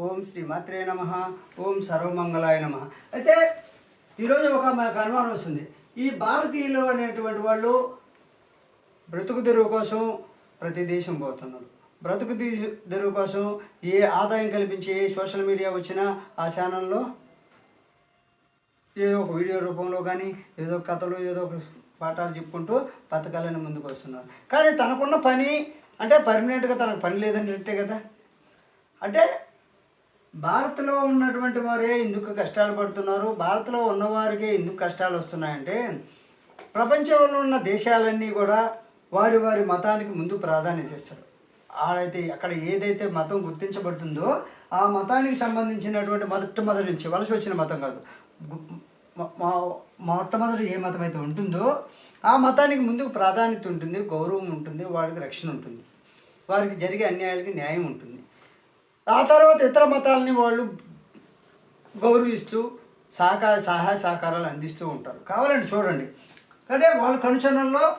ఓం శ్రీ మాత్రే నమ. ఓం సర్వమంగళాయ నమ. అయితే ఈరోజు ఒక మనకు అనుమానం వస్తుంది. ఈ భారతీయులు అనేటువంటి వాళ్ళు బ్రతుకు తెరువు కోసం ప్రతి దేశం పోతున్నారు. బ్రతుకు తీ- తెరువు కోసం ఏ ఆదాయం కల్పించే ఏ సోషల్ మీడియా వచ్చినా ఆ ఛానల్లో ఏదో ఒక వీడియో రూపంలో కానీ ఏదో కథలు ఏదో ఒక పాఠాలు చెప్పుకుంటూ బతకాలని ముందుకు వస్తున్నారు. కానీ తనకున్న పని అంటే పర్మనెంట్గా తనకు పని లేదంటే కదా? అంటే భారత్లో ఉన్నటువంటి వారే ఎందుకు కష్టాలు పడుతున్నారు. భారత్లో ఉన్నవారికే ఎందుకు కష్టాలు వస్తున్నాయంటే ప్రపంచంలో ఉన్న దేశాలన్నీ కూడా వారి వారి మతానికి ముందు ప్రాధాన్యత ఇస్తారు. ఆడైతే అక్కడ ఏదైతే మతం గుర్తించబడుతుందో ఆ మతానికి సంబంధించినటువంటి మొట్టమొదటి నుంచి వలస వచ్చిన మతం కాదు. మొట్టమొదటి ఏ మతం అయితే ఉంటుందో ఆ మతానికి ముందుకు ప్రాధాన్యత ఉంటుంది గౌరవం ఉంటుంది వారికి రక్షణ ఉంటుంది. వారికి జరిగే అన్యాయాలకి న్యాయం ఉంటుంది. ఆ తర్వాత ఇతర మతాలని వాళ్ళు గౌరవిస్తూ సహకార సహాయ సహకారాలు అందిస్తూ ఉంటారు. కావాలండి చూడండి. అంటే వాళ్ళ కనుచనంలో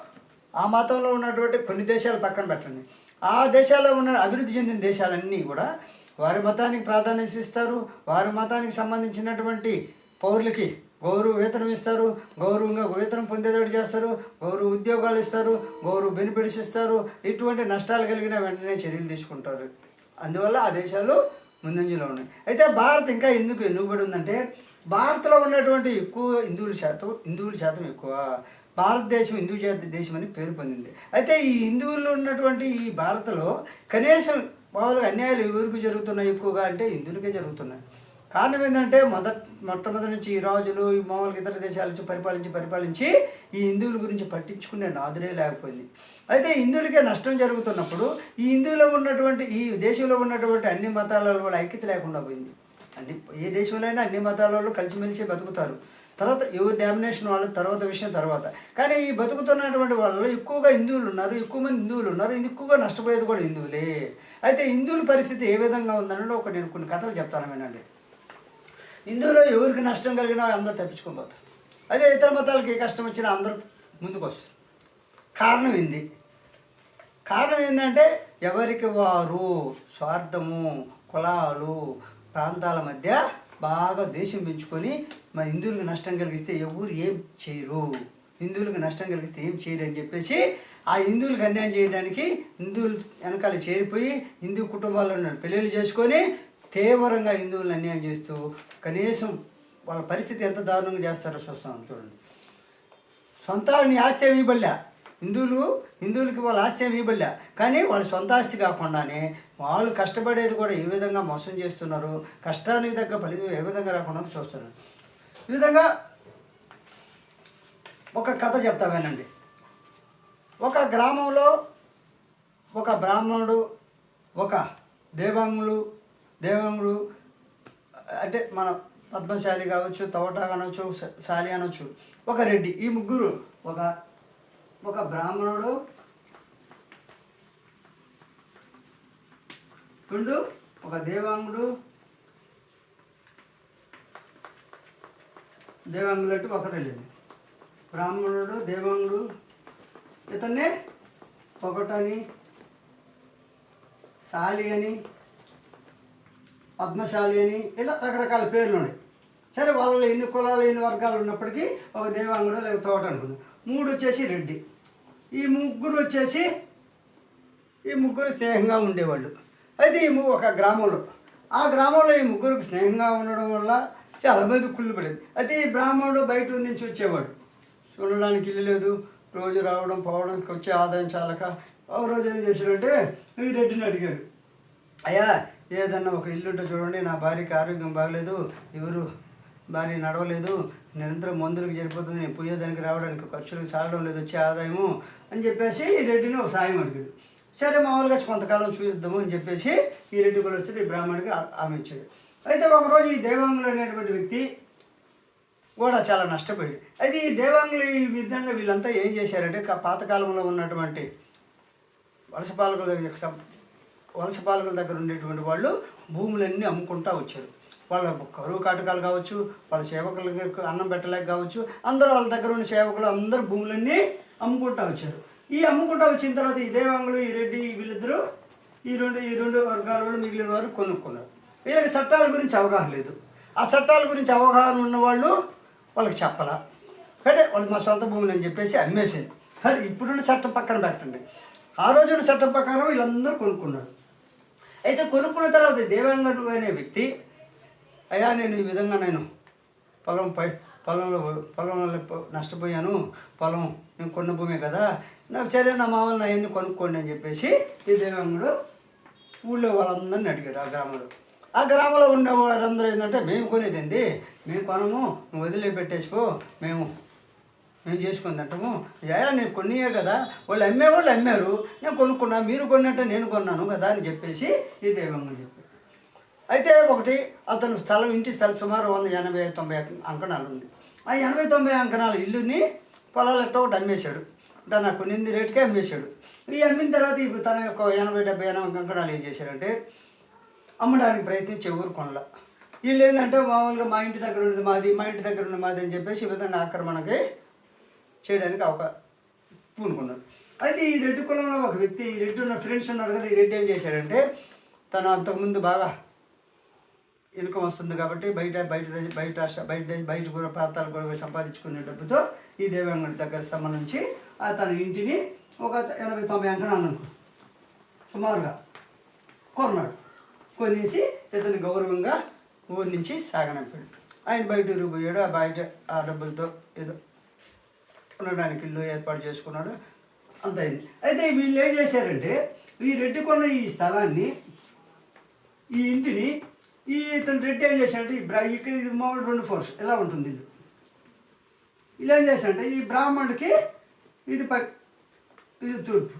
ఆ మతంలో ఉన్నటువంటి కొన్ని దేశాలు పక్కన పెట్టండి. ఆ దేశాల్లో ఉన్న అభివృద్ధి చెందిన దేశాలన్నీ కూడా వారి మతానికి ప్రాధాన్యత ఇస్తారు. వారి మతానికి సంబంధించినటువంటి పౌరులకి గౌరవ వేతనం ఇస్తారు. గౌరవంగా వేతనం పొందేటట్టు చేస్తారు. గౌరవ ఉద్యోగాలు ఇస్తారు. గౌరవ బెనిఫిట్స్ ఇస్తారు. ఇటువంటి నష్టాలు కలిగిన వెంటనే చర్యలు తీసుకుంటారు. అందువల్ల ఆ దేశాలు ముందంజలో ఉన్నాయి. అయితే భారత్ ఇంకా ఎందుకు ఎన్నుబడి ఉందంటే భారత్లో ఉన్నటువంటి ఎక్కువ హిందువుల శాతం హిందువుల శాతం ఎక్కువ. భారతదేశం హిందూ జాతి దేశం అని పేరు పొందింది. అయితే ఈ హిందువుల్లో ఉన్నటువంటి ఈ భారత్లో కనీసం మామూలుగా అన్యాయాలు ఎవరికి జరుగుతున్నాయి ఎక్కువగా అంటే హిందువులకే జరుగుతున్నాయి. కారణం ఏంటంటే మొదట్ మొట్టమొదటి నుంచి ఈ రాజులు ఈ మామూలుగా ఇతర దేశాల నుంచి పరిపాలించి పరిపాలించి ఈ హిందువుల గురించి పట్టించుకునే నాదుడే లేకపోయింది. అయితే హిందువులకే నష్టం జరుగుతున్నప్పుడు ఈ హిందువులో ఉన్నటువంటి ఈ దేశంలో ఉన్నటువంటి అన్ని మతాల వాళ్ళ ఐక్యత లేకుండా పోయింది. అన్ని ఏ దేశంలో అయినా అన్ని మతాల వాళ్ళు కలిసిమెలిసి బతుకుతారు. తర్వాత ఎవరి డామినేషన్ వాళ్ళ తర్వాత విషయం తర్వాత. కానీ ఈ బతుకుతున్నటువంటి వాళ్ళలో ఎక్కువగా హిందువులు ఉన్నారు ఎక్కువ మంది హిందువులు ఉన్నారు ఇది ఎక్కువగా నష్టపోయేది కూడా హిందువులే. అయితే హిందువుల పరిస్థితి ఏ విధంగా ఉందన్నది ఒక నేను కొన్ని కథలు చెప్తాను వినండి. హిందువులో ఎవరికి నష్టం కలిగినా అందరూ తప్పించుకొని పోతారు. అదే ఇతర మతాలకి ఏ కష్టం వచ్చినా అందరూ ముందుకు వస్తారు. కారణం ఏంది? కారణం ఏంటంటే ఎవరికి వారు స్వార్థము కులాలు ప్రాంతాల మధ్య బాగా దేశం పెంచుకొని మా హిందువులకు నష్టం కలిగిస్తే ఎవరు ఏం చేయరు. హిందువులకు నష్టం కలిగిస్తే ఏం చేయరు అని చెప్పేసి ఆ హిందువులకు అన్యాయం చేయడానికి హిందువులు వెనకాల చేరిపోయి హిందూ కుటుంబాలను పెళ్ళిళ్ళు చేసుకొని తీవ్రంగా హిందువులను అన్యాయం చేస్తూ కనీసం వాళ్ళ పరిస్థితి ఎంత దారుణంగా చేస్తారో చూస్తాం చూడండి. సొంత నీ ఆస్తి ఏమి ఇవ్వలే హిందువులు హిందువులకి వాళ్ళ ఆస్తి ఏమి ఇవ్వలే కానీ వాళ్ళ సొంత ఆస్తి కాకుండానే వాళ్ళు కష్టపడేది కూడా ఏ విధంగా మోసం చేస్తున్నారు. కష్టానికి తగ్గ ఫలితం ఏ విధంగా రాకుండా చూస్తున్నారు. ఈ విధంగా ఒక కథ చెప్తా వినండి. ఒక గ్రామంలో ఒక బ్రాహ్మణుడు ఒక దేవాంగులు దేవాంగుడు అంటే మన పద్మశాలి కావచ్చు తోట అనొచ్చు శాలి అనొచ్చు ఒక రెడ్డి ఈ ముగ్గురు ఒక ఒక బ్రాహ్మణుడు రెండు ఒక దేవాంగుడు దేవాంగుడు అంటే ఒకరు వెళ్ళింది బ్రాహ్మణుడు దేవాంగుడు ఇతన్నే పొగటని శాలి అని పద్మశాలి అని ఇలా రకరకాల పేర్లు ఉన్నాయి. సరే వాళ్ళలో ఎన్ని కులాలు ఎన్ని వర్గాలు ఉన్నప్పటికీ ఒక దేవాంగుడు లేక తోట అనుకుందాం. మూడు వచ్చేసి రెడ్డి. ఈ ముగ్గురు వచ్చేసి ఈ ముగ్గురు స్నేహంగా ఉండేవాళ్ళు. అయితే ఈ ఒక గ్రామంలో. ఆ గ్రామంలో ఈ ముగ్గురికి స్నేహంగా ఉండడం వల్ల చాలా మంది కుళ్ళు పడేది. అయితే ఈ బ్రాహ్మణుడు బయట నుంచి వచ్చేవాడు. చూడడానికి ఇల్లు లేదు. రోజు రావడం పోవడం వచ్చే ఆదాయం చాలక ఒక రోజు ఏం చేశాడంటే ఈ రెడ్డిని అడిగాడు. అయ్యా ఏదన్నా ఒక ఇల్లు ఉంటే చూడండి నా భార్యకి ఆరోగ్యం బాగలేదు ఎవరు భార్య నడవలేదు నిరంతరం మందులకు సరిపోతుంది నేను పోయేదానికి రావడానికి ఖర్చులకు చాలడం లేదు వచ్చే ఆదాయము అని చెప్పేసి ఈ రెడ్డిని ఒక సాయం అడిగాడు. సరే మామూలుగా కొంతకాలం చూద్దాము అని చెప్పేసి ఈ రెడ్డి కూడా వచ్చి ఈ బ్రాహ్మణుడికి ఆమె ఇచ్చాడు. అయితే ఒకరోజు ఈ దేవాంగులు అనేటువంటి వ్యక్తి కూడా చాలా నష్టపోయాడు. అయితే ఈ దేవాంగులు ఈ విధంగా వీళ్ళంతా ఏం చేశారంటే పాతకాలంలో ఉన్నటువంటి వలస పాలకుల వలస పాలకుల దగ్గర ఉండేటువంటి వాళ్ళు భూములన్నీ అమ్ముకుంటా వచ్చారు. వాళ్ళ కరువు కాటకాలు కావచ్చు వాళ్ళ సేవకులకు అన్నం పెట్టలేక కావచ్చు అందరూ వాళ్ళ దగ్గర ఉన్న సేవకులు అందరూ భూములన్నీ అమ్ముకుంటా వచ్చారు. ఈ అమ్ముకుంటా వచ్చిన తర్వాత ఈ దేవాంగులు ఈ రెడ్డి వీళ్ళిద్దరూ ఈ రెండు ఈ రెండు వర్గాల వాళ్ళు మిగిలిన వారు కొనుక్కున్నారు. వీళ్ళకి చట్టాల గురించి అవగాహన లేదు. ఆ చట్టాల గురించి అవగాహన ఉన్నవాళ్ళు వాళ్ళకి చెప్పాలా? అంటే వాళ్ళు మా సొంత భూమిని అని చెప్పేసి అమ్మేసేది. కానీ ఇప్పుడున్న చట్టం పక్కన పెట్టండి. ఆ రోజున చట్టం ప్రకారం వీళ్ళందరూ కొనుక్కున్నారు. అయితే కొనుక్కున్న తర్వాత దేవేంద్రుడు అనే వ్యక్తి అయ్యా నేను ఈ విధంగా నేను పొలం పై పొలంలో పొలంలో నష్టపోయాను. పొలం నేను కొన్న భూమే కదా. నాకు సరే నా మామూలు నా అవన్నీ కొనుక్కోండి అని చెప్పేసి ఈ దేవేంద్రుడు ఊళ్ళో వాళ్ళందరిని అడిగారు ఆ గ్రామంలో. ఆ గ్రామంలో ఉండే వాళ్ళందరూ ఏంటంటే మేము కొనేదండి. మేము కొనము. నువ్వు వదిలిపెట్టేసుకో మేము మేము చేసుకుంది తింటాము యా నేను కొనియే కదా. వాళ్ళు అమ్మేవాళ్ళు అమ్మారు. నేను కొనుక్కున్నా మీరు కొన్నట్టే నేను కొన్నాను కదా అని చెప్పేసి ఈ దేవమ్మ చెప్పి అయితే ఒకటి అతను స్థలం ఇంటి స్థలం సుమారు వంద ఎనభై తొంభై అంకణాలు ఉంది. ఆ ఎనభై తొంభై అంకణాల ఇల్లుని పొలాలు ఒకటి అమ్మేశాడు. దాన్ని ఆ రేటుకే అమ్మేశాడు. ఈ అమ్మిన తర్వాత ఇప్పుడు తన యొక్క ఎనభై డెబ్బై ఎనభై అంకణాలు ఏం చేశాడంటే అమ్మడానికి ప్రయత్నించి ఎవరు కొనల. వీళ్ళు ఏంటంటే మామూలుగా మా ఇంటి దగ్గర ఉన్నది మాది మా ఇంటి దగ్గర ఉన్నది మాది అని చెప్పేసి ఈ విధంగా ఆక్రమణకి చేయడానికి అవకా పూనుకున్నాడు. అయితే ఈ రెడ్డి కులంలో ఒక వ్యక్తి ఈ రెడ్డి ఉన్న ఫ్రెండ్స్ ఉన్నారు కదా ఈ రెడ్డి ఏం చేశాడంటే తను అంతకుముందు బాగా ఇన్కమ్ వస్తుంది కాబట్టి బయట బయట బయట బయట బయట కూడా ప్రాంతాలు కూడా పోయి సంపాదించుకునే డబ్బుతో ఈ దేవాంగడి దగ్గర సంబంధించి ఆ తన ఇంటిని ఒక ఎనభై తొంభై అంకణాలు అనుకో సుమారుగా కొన్నాడు కొనేసి ఇతను గౌరవంగా ఊరి నుంచి సాగనంపాడు. ఆయన బయట ఊరు పోయాడు ఆ బయట ఆ డబ్బులతో ఏదో ఉండడానికి ఇల్లు ఏర్పాటు చేసుకున్నాడు. అంత అయింది అయితే వీళ్ళు ఏం చేశారంటే ఈ రెడ్డి కొన్న ఈ స్థలాన్ని ఈ ఇంటిని ఈ ఇతను రెడ్డి ఏం చేశాడంటే ఈ బ్రా ఇక్కడ ఇది మామూలు రెండు ఫోర్స్ ఇలా ఉంటుంది ఇల్లు ఇలా ఏం చేశాడంటే ఈ బ్రాహ్మణుడికి ఇది ప ఇది తూర్పు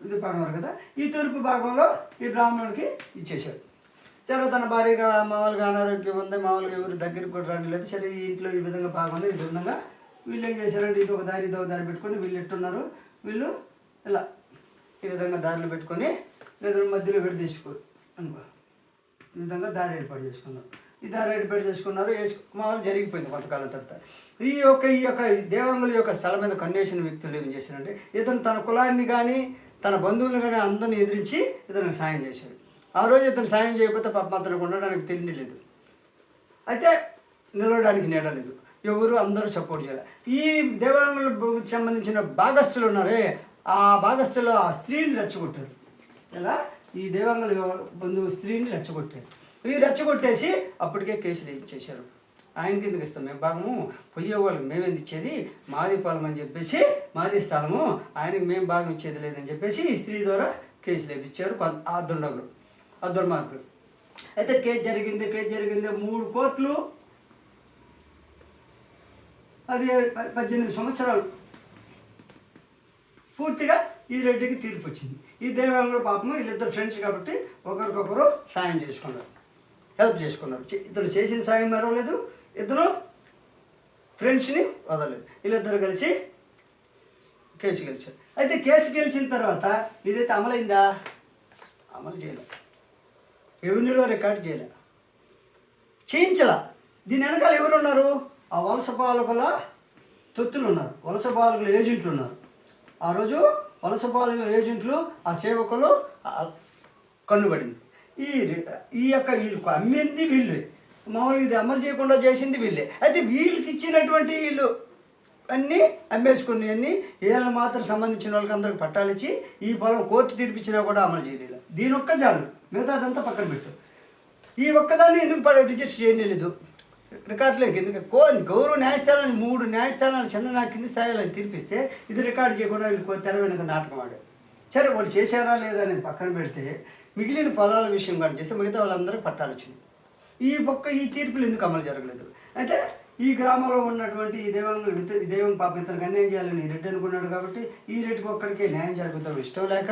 ఇది పడమరు కదా? ఈ తూర్పు భాగంలో ఈ బ్రాహ్మణుడికి ఇచ్చేశాడు. సరే తన భార్యగా మామూలుగా అనారోగ్యం ఉంది మామూలుగా ఎవరు దగ్గరికి కూడా రాని లేదు సరే ఈ ఇంట్లో ఈ విధంగా బాగుంది ఈ విధంగా వీళ్ళు ఏం చేశారంటే ఇది ఒక దారి ఇది ఒక దారి పెట్టుకొని వీళ్ళు ఎట్టున్నారు? వీళ్ళు ఇలా ఈ విధంగా దారిలో పెట్టుకొని లేదా మధ్యలో పెట్టి తీసుకో అనుకో. ఈ విధంగా దారి ఏర్పాటు చేసుకున్నారు. ఈ దారి ఏర్పాటు చేసుకున్నారు వేసుకు మామూలు జరిగిపోయింది కొంతకాలం తర్వాత. ఈ యొక్క ఈ యొక్క దేవాంగుల యొక్క స్థలం మీద కన్నేసిన వ్యక్తులు ఏం చేశారంటే ఇతను తన కులాన్ని కానీ తన బంధువులను కానీ అందరిని ఎదిరించి ఇతనికి సాయం చేశాడు. ఆ రోజు ఇతను సాయం చేయకపోతే పాపం అతనికి ఉండడానికి తిండి లేదు. అయితే నిలవడానికి నీడ లేదు. ఎవరు అందరూ సపోర్ట్ చేయాలి. ఈ దేవాలయంలో సంబంధించిన భాగస్థులు ఉన్నారే ఆ భాగస్థులు ఆ స్త్రీని రెచ్చగొట్టారు. ఎలా? ఈ దేవాంగుల బంధువు స్త్రీని రెచ్చగొట్టారు. ఈ రెచ్చగొట్టేసి అప్పటికే కేసులు చేశారు. ఆయన కిందకి ఇస్తాం మేము? భాగము పొయ్యే వాళ్ళకి మేము ఎందుకు ఇచ్చేది? మాది పొలం అని చెప్పేసి మాది స్థలము ఆయనకి మేము భాగం ఇచ్చేది లేదని చెప్పేసి ఈ స్త్రీ ద్వారా కేసులు లేపించారు ఆ దుండగులు ఆ దుర్మార్గులు. అయితే కేసు జరిగింది కేసు జరిగింది మూడు కోట్లు అది పద్దెనిమిది సంవత్సరాలు. పూర్తిగా ఈ రెడ్డికి తీర్పు వచ్చింది. ఈ దేవేంద్ర పాపము వీళ్ళిద్దరు ఫ్రెండ్స్ కాబట్టి ఒకరికొకరు సాయం చేసుకున్నారు. హెల్ప్ చేసుకున్నారు. ఇద్దరు చేసిన సాయం మరవలేదు. ఇద్దరు ఫ్రెండ్స్ని వదలలేదు. వీళ్ళిద్దరు కలిసి కేసు గెలిచారు. అయితే కేసు గెలిచిన తర్వాత ఇదైతే అమలైందా? అమలు చేయలేదు. రెవెన్యూలో రికార్డ్ చేయలే చేయించలా. దీని వెనకాల ఎవరు ఉన్నారు ఆ వలస పాలకుల తొత్తులు ఉన్నారు వలస పాలకుల ఏజెంట్లు ఉన్నారు ఆ రోజు వలస పాలకుల ఏజెంట్లు ఆ సేవకులు కన్నుబడింది. ఈ ఈ యొక్క వీళ్ళు అమ్మింది వీళ్ళు. మామూలుగా ఇది అమలు చేయకుండా చేసింది వీళ్ళే. అయితే వీళ్ళకి ఇచ్చినటువంటి వీళ్ళు అన్నీ అమ్మేసుకుని అన్నీ వీళ్ళని మాత్రం సంబంధించిన వాళ్ళకి అందరికి పట్టాలు ఇచ్చి ఈ పొలం కోర్టు తీర్పిచ్చినా కూడా అమలు చేయలేదు. దీని ఒక్క చాలు మిగతాదంతా పక్కన పెట్టు. ఈ ఒక్కదాన్ని ఎందుకు పడ రిజిస్టర్ చేయలేదు? రికార్డులోకి ఎందుకు కో గౌరవ న్యాయస్థానాన్ని మూడు న్యాయస్థానాలు చిన్న నా కింది స్థాయిలో తీర్పిస్తే ఇది రికార్డు చేయకుండా వీళ్ళు కో- తెర వెనుక నాటకం ఆడారు. సరే వాళ్ళు చేశారా లేదా అనేది పక్కన పెడితే మిగిలిన పొలాల విషయం కానీ చేస్తే మిగతా వాళ్ళందరూ పట్టాలు వచ్చినాయి. ఈ పక్క ఈ తీర్పులు ఎందుకు అమలు జరగలేదు? అయితే ఈ గ్రామంలో ఉన్నటువంటి ఈ దేవంగులు ఈ దైవం పాప ఇతనికి అన్యాయం చేయాలని రెడ్డి అనుకున్నాడు కాబట్టి ఈ రెడ్డికి ఒక్కడికే న్యాయం జరుగుతాం ఇష్టం లేక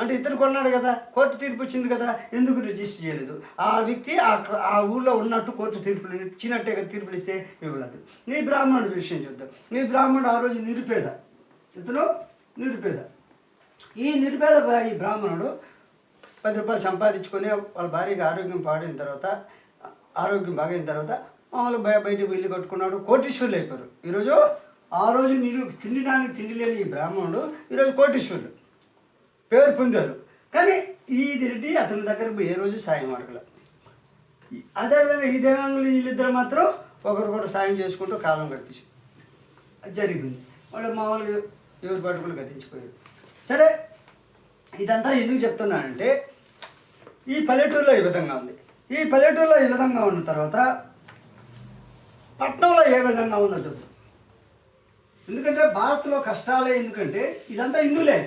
అంటే ఇతను కొన్నాడు కదా కోర్టు తీర్పు వచ్చింది కదా ఎందుకు రిజిస్టర్ చేయలేదు? ఆ వ్యక్తి ఆ ఆ ఊళ్ళో ఉన్నట్టు కోర్టు తీర్పులు ఇచ్చినట్టే కదా తీర్పులు ఇస్తే ఇవ్వలేదు. నీ బ్రాహ్మణుడు విషయం చూద్దాం. నీ బ్రాహ్మణుడు ఆ రోజు నిరుపేద. ఇతను నిరుపేద. ఈ నిరుపేద బా- ఈ బ్రాహ్మణుడు పది రూపాయలు సంపాదించుకొని వాళ్ళ భార్యకి ఆరోగ్యం పాడైన తర్వాత ఆరోగ్యం బాగైన తర్వాత మామూలు బయటకు ఇల్లు కట్టుకున్నాడు కోటీశ్వరులు అయిపోయారు. ఈరోజు ఆ రోజు నిరు తినడానికి తిండి లేని ఈ బ్రాహ్మణుడు ఈరోజు కోటీశ్వరులు పేరు పొందారు. కానీ ఈ రెడ్డి అతని దగ్గరకు ఏ రోజు సాయం అడగలేదు అదేవిధంగా ఈ దేవాంగులు వీళ్ళిద్దరు మాత్రం ఒకరికొకరు సాయం చేసుకుంటూ కాలం గడిపించారు. అది జరిగింది. వాళ్ళు మామూలుగా ఎవరి పట్టుకులు గతించిపోయారు. సరే ఇదంతా ఎందుకు చెప్తున్నానంటే ఈ పల్లెటూరులో ఈ విధంగా ఉంది. ఈ పల్లెటూరులో ఈ విధంగా ఉన్న తర్వాత పట్టణంలో ఏ విధంగా ఉందో చూద్దాం. ఎందుకంటే భారత్లో కష్టాలే ఎందుకంటే ఇదంతా హిందువులే.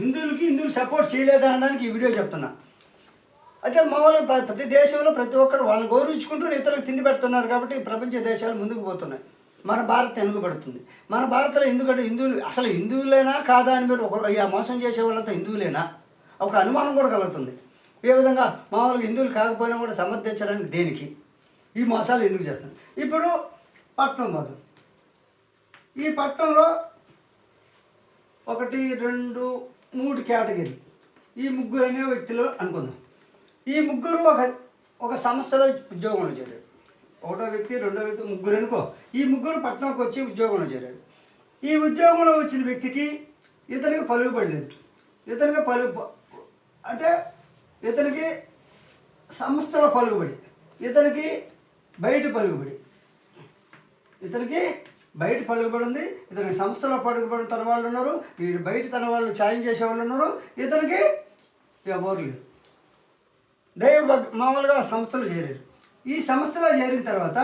హిందువులకి హిందువులు సపోర్ట్ చేయలేదు అనడానికి ఈ వీడియో చెప్తున్నా. అయితే మామూలుగా ప్రతి దేశంలో ప్రతి ఒక్కరు వాళ్ళని గౌరవించుకుంటూ ఇతరులకు తిండి పెడుతున్నారు కాబట్టి ప్రపంచ దేశాలు ముందుకు పోతున్నాయి. మన భారత్ వెనుకబడుతుంది మన భారత్లో ఎందుకంటే హిందువులు అసలు హిందువులేనా కాదా అని మీరు ఒక ఆ మోసం చేసే వాళ్ళంతా హిందువులేనా? ఒక అనుమానం కూడా కలుగుతుంది. ఏ విధంగా మామూలుగా హిందువులు కాకపోయినా కూడా సమర్థించడానికి దేనికి? ఈ మోసాలు ఎందుకు చేస్తుంది ఇప్పుడు పట్నం మధు ఈ పట్టణంలో ఒకటి రెండు మూడు కేటగిరీ ఈ ముగ్గురు అనే వ్యక్తులు అనుకుందాం. ఈ ముగ్గురు ఒక ఒక సంస్థలో ఉద్యోగంలో చేరారు. ఒకటో వ్యక్తి రెండో వ్యక్తి ముగ్గురు అనుకో. ఈ ముగ్గురు పట్టణంకి వచ్చి ఉద్యోగంలో చేరారు. ఈ ఉద్యోగంలో వచ్చిన వ్యక్తికి ఇతనికి పలుకుబడలేదు ఇతనికి పలు అంటే ఇతనికి సంస్థల పలుకుబడి ఇతనికి బయట పలుకుబడి ఇతనికి బయట పలుకుబడింది ఇతనికి సంస్థలో పలుకుబడి తన వాళ్ళు ఉన్నారు వీడు బయట తన వాళ్ళు ఛాయం చేసే వాళ్ళు ఉన్నారు ఇతనికి ఎవరు లేరు దైవ మామూలుగా సంస్థలు చేరారు. ఈ సంస్థలో చేరిన తర్వాత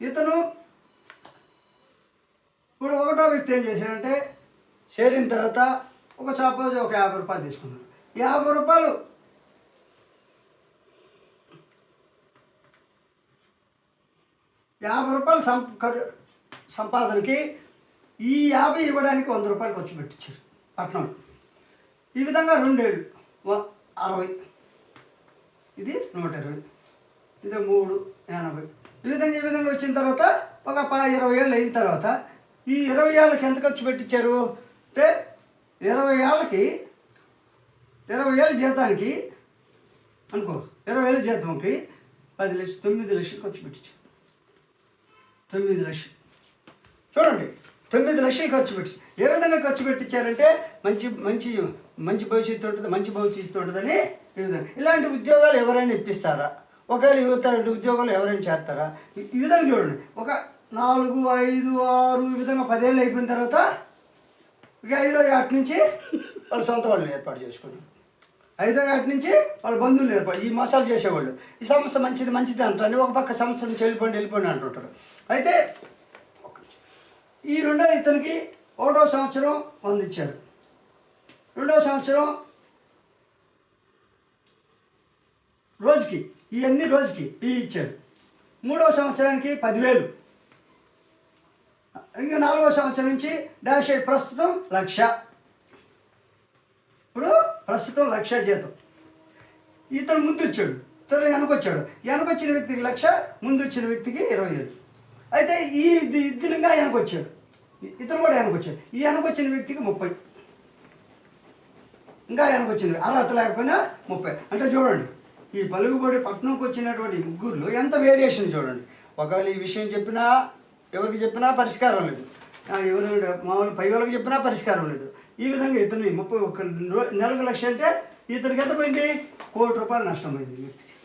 ఇతను ఇప్పుడు ఒకటో వ్యక్తి ఏం చేశాడంటే చేరిన తర్వాత ఒక సపోజ్ ఒక యాభై రూపాయలు తీసుకున్నాడు. యాభై రూపాయలు యాభై రూపాయలు సం సంపాదనకి ఈ యాభై ఇవ్వడానికి వంద రూపాయలు ఖర్చు పెట్టించారు పట్నం. ఈ విధంగా రెండేళ్ళు. వ- అరవై. ఇది నూట ఇరవై. ఇది మూడు ఎనభై. ఈ విధంగా ఈ విధంగా వచ్చిన తర్వాత ఒక ప ఇరవై ఏళ్ళు అయిన తర్వాత ఈ ఇరవై ఏళ్ళకి ఎంత ఖర్చు పెట్టించారు? అంటే ఇరవై ఏళ్ళకి ఇరవై ఏళ్ళ జీతానికి అనుకో ఇరవై ఏళ్ళ జీతంకి పది లక్షలు తొమ్మిది లక్షలు ఖర్చు పెట్టించారు. తొమ్మిది లక్షలు. చూడండి తొమ్మిది లక్షలు ఖర్చు పెట్టి ఏ విధంగా ఖర్చు పెట్టించారంటే మంచి మంచి మంచి భవిష్యత్తు ఉంటుంది మంచి భవిష్యత్తు ఉంటుందని ఇలాంటి ఉద్యోగాలు ఎవరైనా ఇప్పిస్తారా? ఒకవేళ యువత ఉద్యోగాలు ఎవరైనా చేస్తారా? ఈ విధంగా చూడండి ఒక నాలుగు ఐదు ఆరు ఈ విధంగా పదేళ్ళు అయిపోయిన తర్వాత ఇక ఐదో ఏటి నుంచి వాళ్ళు సొంత వాళ్ళని ఏర్పాటు చేసుకున్నారు. ఐదో ఏటి నుంచి వాళ్ళ బంధువులు ఏర్పాటు ఈ మసాలు చేసేవాళ్ళు. ఈ సంస్థ మంచిది మంచిది అంటారు. ఒక పక్క సంస్థ నుంచి వెళ్ళిపోండి వెళ్ళిపోండి అంటుంటారు. అయితే ఈ రెండో ఇతనికి ఒకటో సంవత్సరం వంద రెండో సంవత్సరం రోజుకి ఇవన్నీ రోజుకి ఈ ఇచ్చారు మూడో సంవత్సరానికి పదివేలు. ఇంకా నాలుగో సంవత్సరం నుంచి డాష్ ప్రస్తుతం లక్ష. ఇప్పుడు ప్రస్తుతం లక్ష జీతం. ఇతను ముందు వచ్చాడు ఇతను వెనకొచ్చాడు. వెనకొచ్చిన వ్యక్తికి లక్ష ముందు వచ్చిన వ్యక్తికి ఇరవై ఐదు. అయితే ఈ ఇద్దరు ఇంకా వెనకొచ్చాడు ఇతను కూడా ఆయనకు వచ్చాడు ఈ వెనకొచ్చిన వ్యక్తికి ముప్పై. ఇంకా వెనకొచ్చింది అర్హత లేకపోయినా ముప్పై. అంటే చూడండి ఈ పలుగుబడి పట్టణంకి వచ్చినటువంటి ముగ్గురులో ఎంత వేరియేషన్ చూడండి. ఒకవేళ ఈ విషయం చెప్పినా ఎవరికి చెప్పినా పరిష్కారం లేదు. ఎవరు మామూలు పై వాళ్ళకి చెప్పినా పరిష్కారం లేదు. ఈ విధంగా ఇతను ముప్పై ఒక్క నెలకు లక్ష అంటే ఇతనికి ఎంత పోయింది? కోటి రూపాయలు నష్టం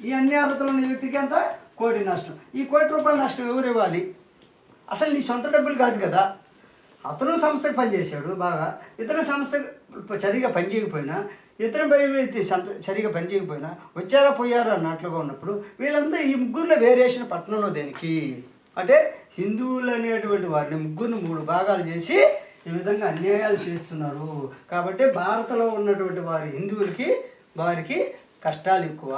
ఈ అన్ని అర్హతలు ఉన్న వ్యక్తికి ఎంత? కోటి నష్టం. ఈ కోటి రూపాయల నష్టం ఎవరు ఇవ్వాలి? అసలు నీ సొంత డబ్బులు కాదు కదా. అతను సంస్థకు పనిచేశాడు బాగా. ఇతర సంస్థ సరిగా పనిచేయకపోయినా ఇతర బయట సంత సరిగా పనిచేయకపోయినా వచ్చారా పోయారా అన్నట్లుగా ఉన్నప్పుడు వీళ్ళంతా ఈ ముగ్గురులో వేరియేషన్ పట్టణంలో దేనికి? అంటే హిందువులు అనేటువంటి వారిని ముగ్గురిని మూడు భాగాలు చేసి ఈ విధంగా అన్యాయాలు చేస్తున్నారు. కాబట్టి భారతలో ఉన్నటువంటి వారి హిందువులకి వారికి కష్టాలు ఎక్కువ.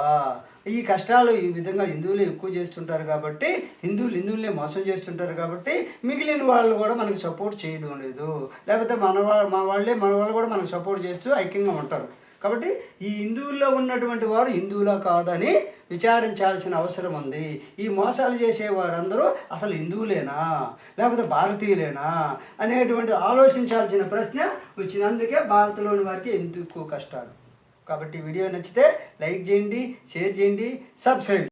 ఈ కష్టాలు ఈ విధంగా హిందువులు ఎక్కువ చేస్తుంటారు కాబట్టి హిందువులు హిందువులనే మోసం చేస్తుంటారు కాబట్టి మిగిలిన వాళ్ళు కూడా మనకు సపోర్ట్ చేయడం లేదు. లేకపోతే మన వాళ్ళ మా వాళ్ళే మన వాళ్ళు కూడా మనకు సపోర్ట్ చేస్తూ ఐక్యంగా ఉంటారు. కాబట్టి ఈ హిందువుల్లో ఉన్నటువంటి వారు హిందువులా కాదని విచారించాల్సిన అవసరం ఉంది. ఈ మోసాలు చేసే వారందరూ అసలు హిందువులేనా? లేకపోతే భారతీయులేనా? అనేటువంటి ఆలోచించాల్సిన ప్రశ్న వచ్చినందుకే భారత్లోని వారికి ఎందుకు కష్టాలు? కాబట్టి వీడియో నచ్చితే లైక్ చేయండి షేర్ చేయండి సబ్స్క్రైబ్